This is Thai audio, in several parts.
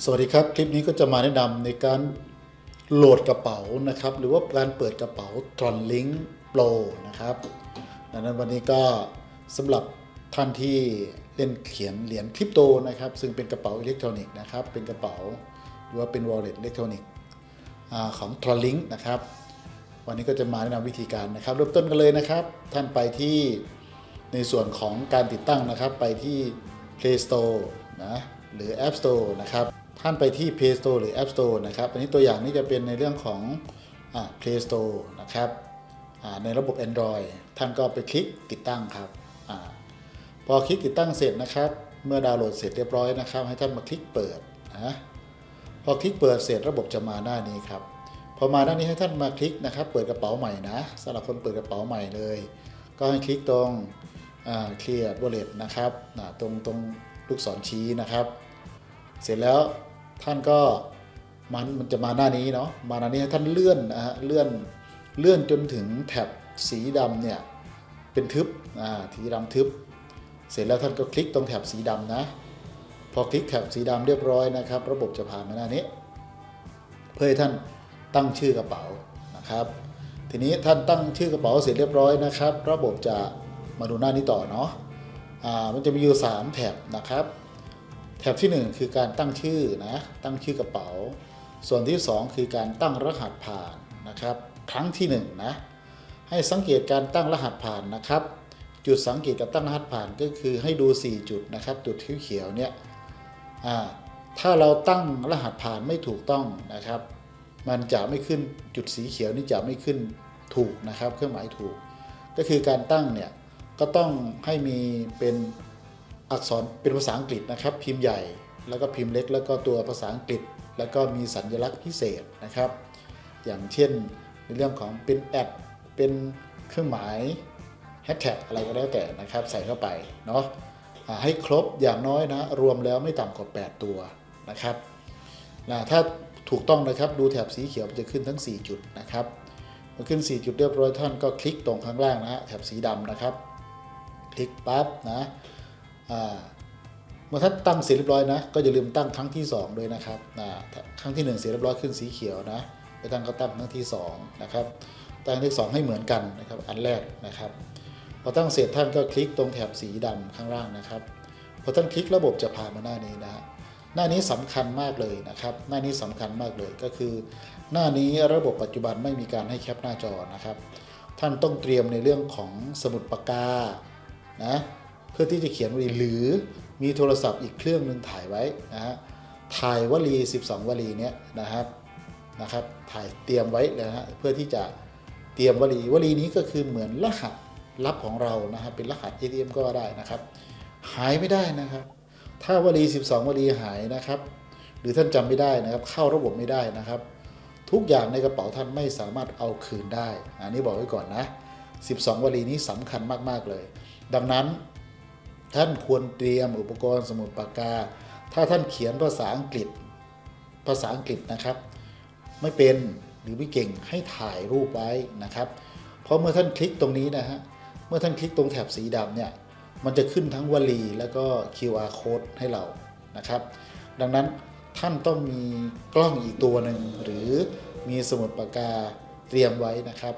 สวัสดีครับ คลิปนี้ก็จะมาแนะนำในการโหลดกระเป๋านะครับ หรือว่าการเปิดกระเป๋า Tron Link Pro นะครับดังนั้นวันนี้ก็สำหรับท่านที่เล่นเขียนเหรียญคริปโตนะครับ ซึ่งเป็นกระเป๋าอิเล็กทรอนิกส์นะครับ เป็นกระเป๋าหรือว่าเป็น wallet อิเล็กทรอนิกส์ของ Tron Link นะครับ วันนี้ก็จะมาแนะนำวิธีการนะครับ เริ่มต้นกันเลยนะครับ ท่านไปที่ในส่วนของการติดตั้งนะครับ ไปที่ Play Store นะหรือ App Store นะครับ ท่านไปที่ Play Store หรือ App Store นะครับ อันนี้ตัวอย่างนี้จะเป็นในเรื่องของอ Play Store นะครับในระบบ Android ท่านก็ไปคลิกติดตั้งครับอพอคลิกติดตั้งเสร็จนะครับ เมื่อดาวน์โหลดเสร็จเรียบร้อยนะครับ ให้ท่านมาคลิกเปิดนะพอคลิกเปิดเสร็จระบบจะมาหน้านี้ครับพอมาด้านนี้ให้ท่านมาคลิกนะครับ เปิดกระเป๋าใหม่นะสำหรับคนเปิดกระเป๋าใหม่เลย ก็ให้คลิกตรงเคลียร์วอลเลตนะครับตรงตรงลูกศรชี้นะครับ เสร็จแล้วท่านก็มันมันจะมาหน้านี้เนาะมาหน้านี้ท่านเลื่อนนะฮะเลื่อนเลื่อนจนถึงแถบสีดำเนี่ยเป็นทึบอ่าสีดำทึบ เสร็จแล้วท่านก็คลิกตรงแถบสีดำนะพอคลิกแถบสีดำเรียบร้อยนะครับ ระบบจะพามาหน้านี้ เพื่อให้ท่านตั้งชื่อกระเป๋านะครับ ทีนี้ท่านตั้งชื่อกระเป๋าเสร็จเรียบร้อยนะครับ ระบบจะมาดูหน้านี้ต่อเนาะอ่ามันจะมีอยู่ 3 แถบนะครับ แถบที่ 1 คือการตั้งชื่อนะตั้งชื่อกระเป๋า ส่วนที่ 2 คือการตั้งรหัสผ่านนะครับ ครั้งที่1นะให้สังเกตการตั้งรหัสผ่านนะครับ จุดสังเกตกับตั้งรหัสผ่านก็คือให้ดู 4 จุดนะครับจุดเขียวๆเนี่ยถ้าเราตั้งรหัสผ่านไม่ถูกต้องนะครับ มันจะไม่ขึ้นจุดสีเขียวนี่จะไม่ขึ้นถูกนะครับ เครื่องหมายถูก ก็คือการตั้งเนี่ยก็ต้องให้มีเป็น อักษรเป็นภาษาอังกฤษนะครับ พิมพ์ใหญ่แล้วก็พิมพ์เล็ก แล้วก็ตัวภาษาอังกฤษ แล้วก็มีสัญลักษณ์พิเศษนะครับ อย่างเช่นในเรื่องของเป็นแอดเป็นเครื่องหมายแฮชแท็กอะไรก็แล้วแต่นะครับ ใส่เข้าไปเนาะให้ครบอย่างน้อยนะ รวมแล้วไม่ต่ำกว่า 8 ตัวนะครับนะถ้าถูกต้องนะครับดูแถบสีเขียวมันจะขึ้นทั้ง 4 จุดนะครับพอขึ้น 4 จุดเรียบร้อยท่านก็คลิกตรงข้างล่างนะฮะแถบสีดำนะครับ คลิกปั๊บนะ เมื่อท่านตั้งเสร็จเรียบร้อยนะ ก็อย่าลืมตั้งครั้งที่ 2 ด้วยนะครับครั้งที่ 1 เสร็จเรียบร้อยขึ้นสีเขียวนะไปตั้งก็ตั้งครั้งที่ 2 นะครับ ตั้งที่ 2 ให้เหมือนกันนะครับ อันแรกนะครับ พอตั้งเสร็จท่านก็คลิกตรงแถบสีดำข้างล่างนะครับพอท่านคลิกระบบจะพามาหน้านี้นะฮะหน้านี้สำคัญมากเลยนะครับ หน้านี้สำคัญมากเลยก็คือ หน้านี้ระบบปัจจุบันไม่มีการให้แคปหน้าจอนะครับ ท่านต้องเตรียมในเรื่องของสมุดปากกานะ เพื่อที่จะเขียนวลีหรือมีโทรศัพท์อีกเครื่องหนึ่งถ่ายไว้นะฮะถ่ายวลี 12 วลีเนี้ยนะครับนะครับถ่ายเตรียมไว้เลยนะฮะเพื่อที่จะเตรียมวลีวลีนี้ก็คือเหมือนรหัสลับของเรานะครับเป็นรหัส ATM ก็ได้นะครับ หายไม่ได้นะครับ ถ้าวลี 12 วลีหายนะครับ หรือท่านจำไม่ได้นะครับ เข้าระบบไม่ได้นะครับ ทุกอย่างในกระเป๋าท่านไม่สามารถเอาคืนได้ อันนี้บอกไว้ก่อนนะ 12 วลีนี้สำคัญมาก ๆ เลย ดังนั้น ท่านควรเตรียมอุปกรณ์สมุดปากกา ถ้าท่านเขียนภาษาอังกฤษ ภาษาอังกฤษนะครับ ไม่เป็นหรือไม่เก่งให้ถ่ายรูปไว้นะครับ เพราะเมื่อท่านคลิกตรงนี้นะฮะ เมื่อท่านคลิกตรงแถบสีดำเนี่ย มันจะขึ้นทั้งวลีแล้วก็ QR code ให้เรานะครับ ดังนั้นท่านต้องมีกล้องอีกตัวหนึ่งหรือมีสมุดปากกาเตรียมไว้นะครับ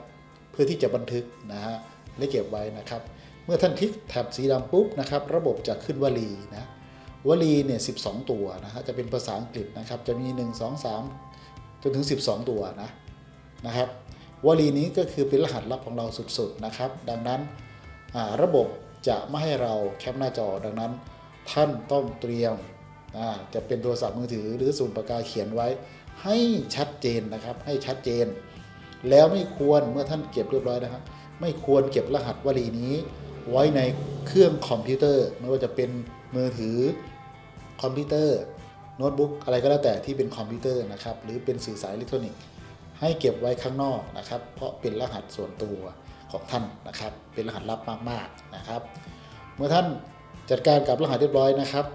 เพื่อที่จะบันทึกนะฮะและเก็บไว้นะครับ เมื่อท่านคลิกแถบสีดำปุ๊บนะครับ ระบบจะขึ้นวลีนะวลีเนี่ย12ตัวนะฮะจะเป็นภาษาอังกฤษนะครับ จะมี 1 2 3 จนถึง 12 ตัวนะนะครับวลีนี้ก็คือเป็นรหัสลับของเราสุดๆนะครับ ดังนั้นระบบจะไม่ให้เราแคปหน้าจอ ดังนั้นท่านต้องเตรียมจะเป็นโทรศัพท์มือถือหรือสมุดปากกาเขียนไว้ ให้ชัดเจนนะครับให้ชัดเจน แล้วไม่ควรเมื่อท่านเก็บเรียบร้อยนะครับไม่ควรเก็บรหัสวลีนี้ ไว้ในเครื่องคอมพิวเตอร์ ไม่ว่าจะเป็นมือถือคอมพิวเตอร์โน้ตบุ๊กอะไรก็แล้วแต่ที่เป็นคอมพิวเตอร์นะครับหรือเป็นสื่อสารอิเล็กทรอนิกส์ให้เก็บไว้ข้างนอกนะครับ เพราะเป็นรหัสส่วนตัวของท่านนะครับ เป็นรหัสลับมากๆนะครับ เมื่อท่านจัดการกับรหัสเรียบร้อยนะครับ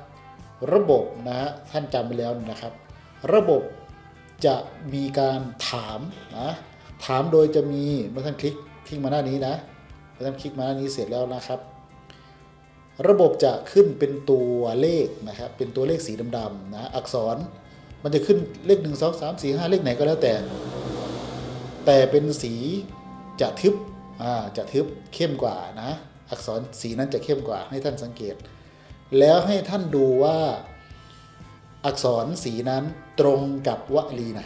ระบบนะฮะท่านจำไปแล้วนะครับ ระบบจะมีการถามนะถามโดยจะมีเมื่อท่านคลิกคลิกมาหน้านี้นะ เมื่อท่านคลิกมาหน้านี้เสร็จแล้วนะครับ ระบบจะขึ้นเป็นตัวเลขนะครับเป็นตัวเลขสีดำๆนะอักษรมันจะขึ้นเลขหนึ่งสองสามสี่ห้าเลขไหนก็แล้วแต่ แต่เป็นสีจะทึบอ่าจะทึบเข้มกว่านะอักษรสีนั้นจะเข้มกว่าให้ท่านสังเกต แล้วให้ท่านดูว่าอักษรสีนั้นตรงกับวลีไหน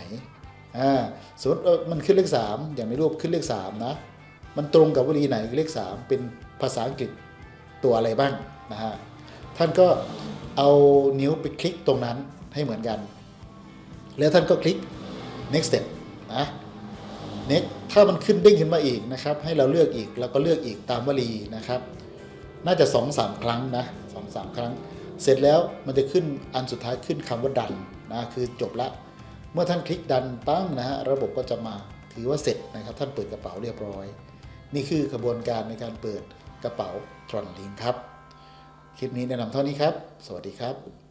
อ่าสมมติมันขึ้นเลขสามอย่างในรูปขึ้นเลขสามนะ มันตรงกับวลีไหนเลขสามเป็นภาษาอังกฤษตัวอะไรบ้างนะฮะท่านก็เอานิ้วไปคลิกตรงนั้นให้เหมือนกัน แล้วท่านก็คลิก next step นะ next ถ้ามันขึ้นเด้งขึ้นมาอีกนะครับ ให้เราเลือกอีกเราก็เลือกอีกตามวลีนะครับ น่าจะ2อสามครั้งนะสองสามครั้ง เสร็จแล้วมันจะขึ้นอันสุดท้ายขึ้นคำว่าดันนะคือจบละเมื่อท่านคลิกดันปั้งนะฮะระบบก็จะมาถือว่าเสร็จนะครับท่านเปิดกระเป๋าเรียบร้อย นี่คือกระบวนการในการเปิดกระเป๋าทรอนลิงครับ คลิปนี้แนะนำเท่านี้ครับ สวัสดีครับ